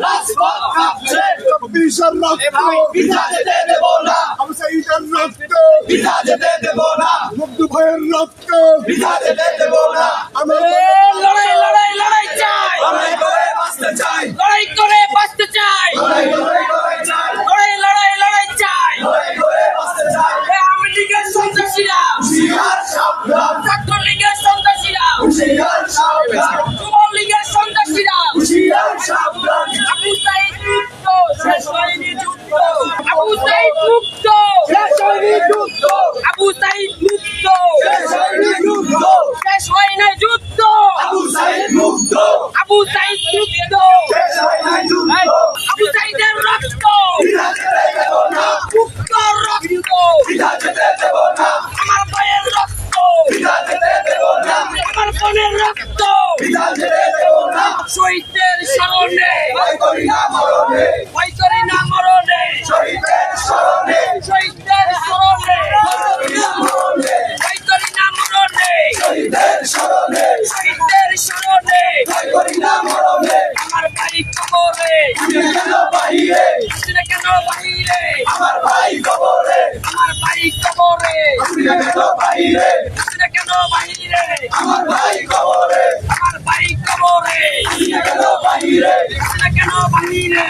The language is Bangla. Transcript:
রাজপথ না আমার লড়াই লড়াই চাই করে বাঁচতে চাই লড়াই লড়াই লড়াই চাই যুবক লীগের সন্ত্রাসীরা। আবু সাইদ মুক্ত। শেষ হয়নি যুদ্ধ। আবু সাইদ মুক্ত। শেষ হয়নি যুদ্ধ। আবু সাইদ মুক্ত। শেষ হয়নি যুদ্ধ। শেষ হয় না যুদ্ধ। আবু সাইদ মুক্ত। আবু সাইদ মুক্ত। শেষ হয়নি যুদ্ধ। আবু সাইদের রক্ত। মুক্ত রক্ত। আমার বোনের রক্ত। শহীদদের স্মরণে। করি না মরণে। শহীদের স্মরণে শহীদদের স্মরণে। করি না মরণে। শহীদের স্মরণে শহীদদের স্মরণে। করি না মরণে আমার ভাই কবরে। কেন বাহিরে কেন বাহিরে? আমার ভাই কবরে। আমার ভাই কবরে কেন বাহিরে? কেন কেন বাহিরে